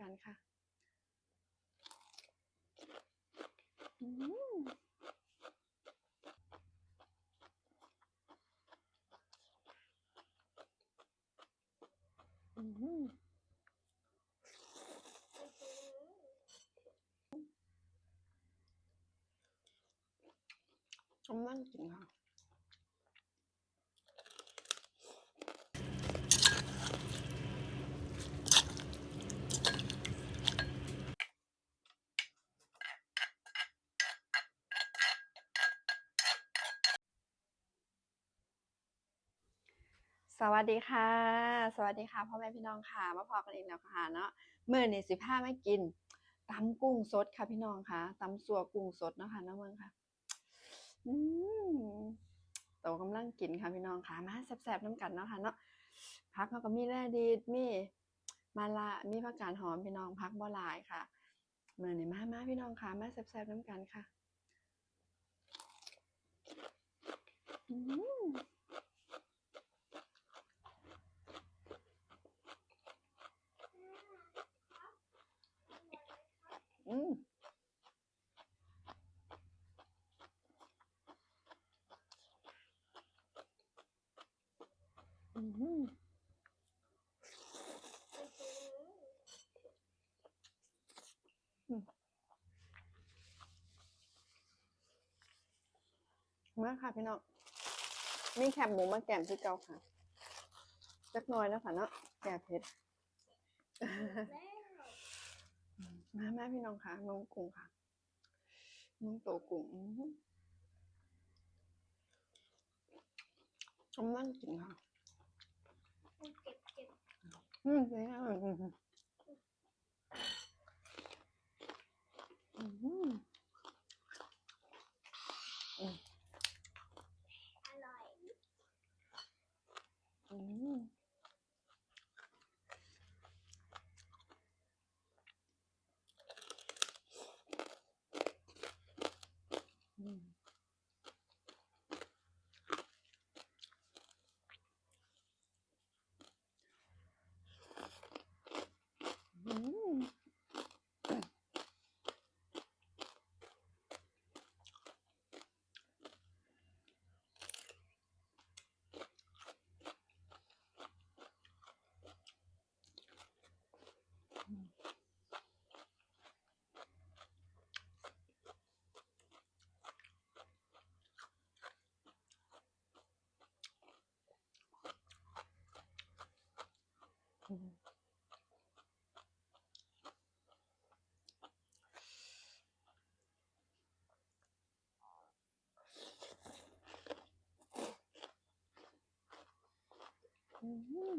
กันค่ะอืมอืมกำลังกินค่ะ วัสดีค่ะ สวัสดีค่ะพ่อแม่พี่น้องค่ะมาพอกันอีกแล้วค่ะเนาะเมื่อนี่สิบห้าไม่กินตำกุ้งสดค่ะพี่น้องค่ะตำสัวกุ้งสดนะคะน้องเมืองค่ะอืมโตกำลังกินค่ะพี่น้องค่ะมาแซ่บๆน้ำกันเนาะค่ะเนาะพักเขาก็มีแร่ดีดมีมาละมีผักกาดหอมพี่น้องพักบ่หลายค่ะเมื่อนี่มามาพี่น้องค่ะมาแซ่บๆน้ำกันค่ะอืม อืมอืม มาค่ะพี่น้องมีแคบหมูมาแกมที่เกาค่ะจักน้อยแล้วค่ะเนาะแก่เผ็ดมาแม่พี่น้องค่ะน้องกุ้งค่ะน้องโตกุ้งกำลังกินค่ะอืมเป็นไงอืมอืมอืมอืมอืม อร่อย อืมอืมอืม อืมอืม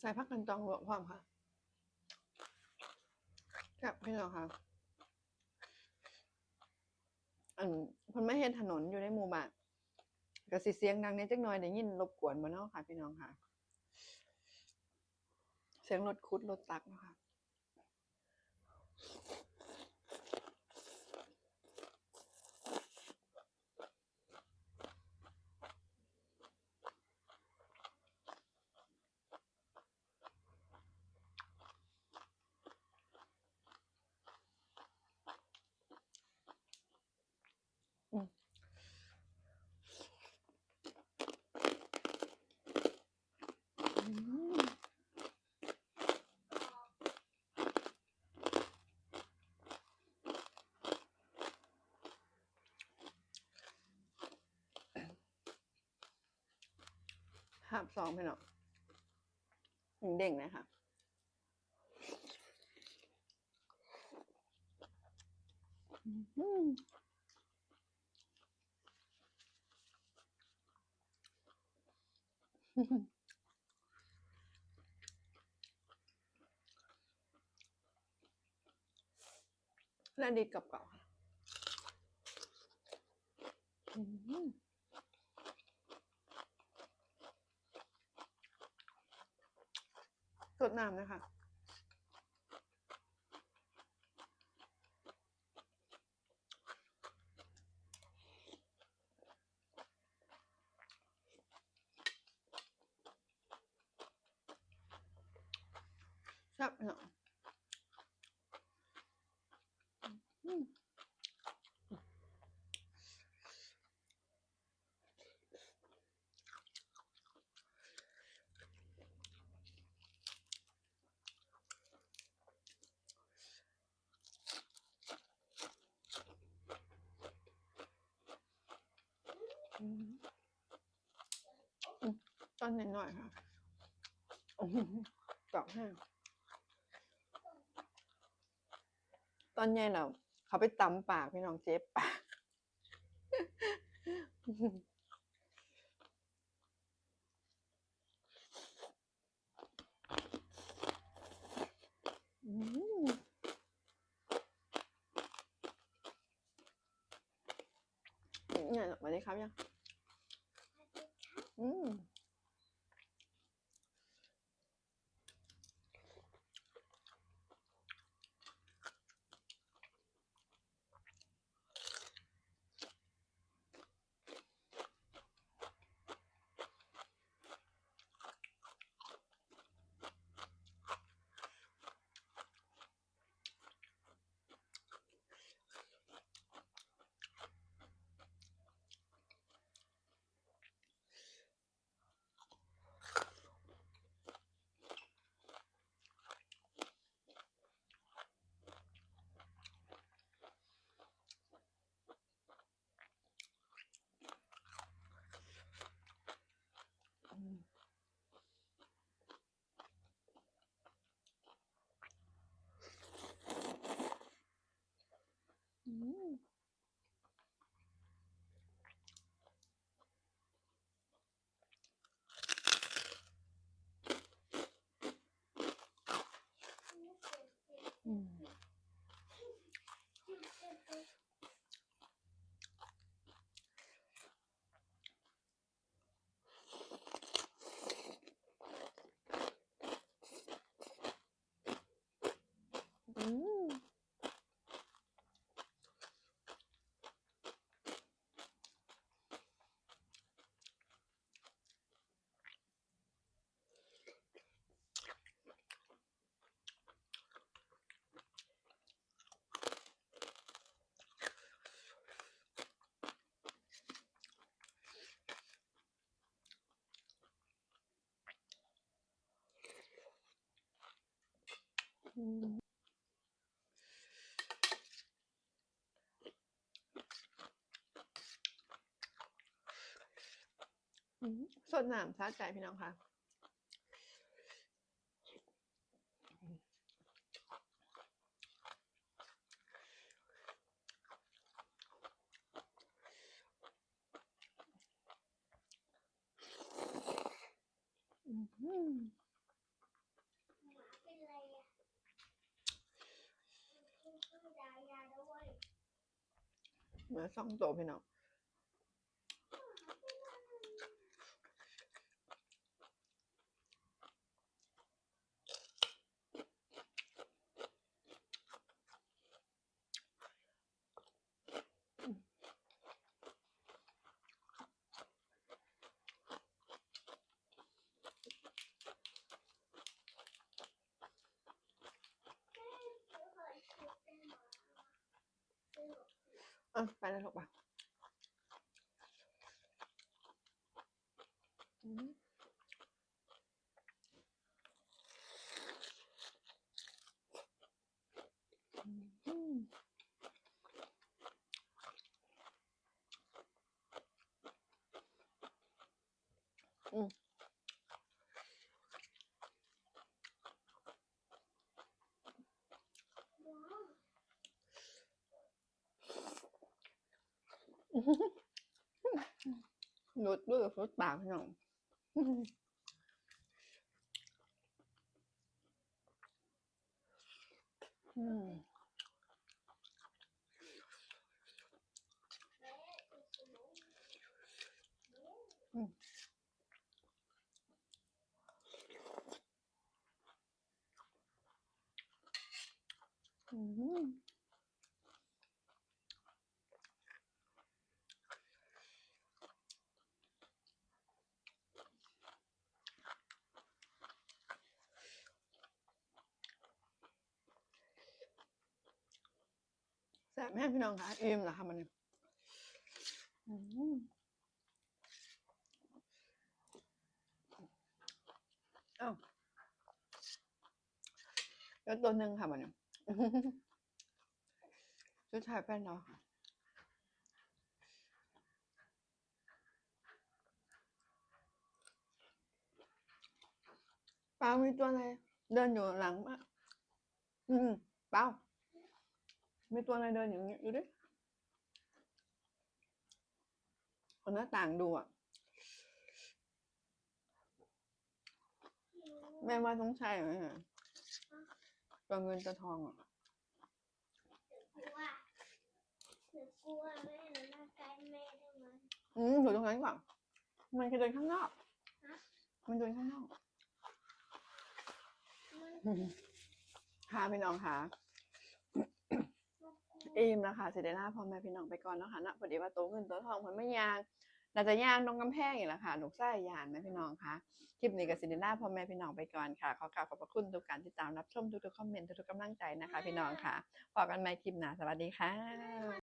ใส่ผักกันจองหลวงพร้อมค่ะกับพี่น้องค่ะ อันคนไม่เห็นถนนอยู่ในหมู่บ้านก็สิเสียงดังในจักหน่อยได้ยินรบกวนบ่เนาะค่ะ พี่น้องค่ะ เสียงรถคุดรถตักเนาะค่ะ อืมหาบสองพี่น้องเด้งเลยค่ะและดีกับเก่าค่ะ อืม สดน้ำนะคะ ครับเนาะอืมอืมอืมต อนหน่อยๆค่ะอื้อหือตอกแห้งตอนใหญ่เราเขาไปตำปากพี่น้องเจ็บปากอืมเนี่ยสวัสดีครับยังอืม สดน้ำสาใจพี่น้องค่ะ อืม หมาเป็นไรอะคือยายาด้วย เหมือนสองตัวพี่น้อง อะไปแล้วถูกปะอืมอืม อืมหลุดด้วยกับฟุตปากพี่น้องอืม บแม่พี่น้องคะอิ่มเหรอคะมันอืมอ้าวแล้วตัวหนึ่งค่ะมันชุดชายแป้นเนาะปลามีตัวอะไรเดินอยู่หลังมะอืมเปล่า มีตัวอะไรเดินอยู่อย่างเงี้ยดูดิคนหน้าต่างดูอะ แม่ว่าต้องใช่ไหมอะตัวเงินตัวทองอะกลัวหนูกลัวแม่หนูมาใกล้แม่ได้ไหมอืมอยู่ตรงนั้นก่อนมันคือเดินข้างนอกฮะมันเดินข้างนอกมันค่ะพี่น้องค่ะ อิ่มแล้วค่ะสิเดล่าพ่อแม่พี่น้องไปก่อนเนาะค่ะนะพอดีว่าโตเงินตัวทองมันไม่ยางน่าจะย่างตรงกำแพงอย่างละค่ะลูกไส้ยานไหมพี่น้องคะคลิปนี้กับสิเดล่าพ่อแม่พี่น้องไปก่อนค่ะ ขอกราบขอบพระคุณทุกการติดตามรับชมทุกๆคอมเมนต์ทุกๆกำลังใจนะคะ พี่น้องค่ะพบกันใหม่คลิปหน้าสวัสดีค่ะ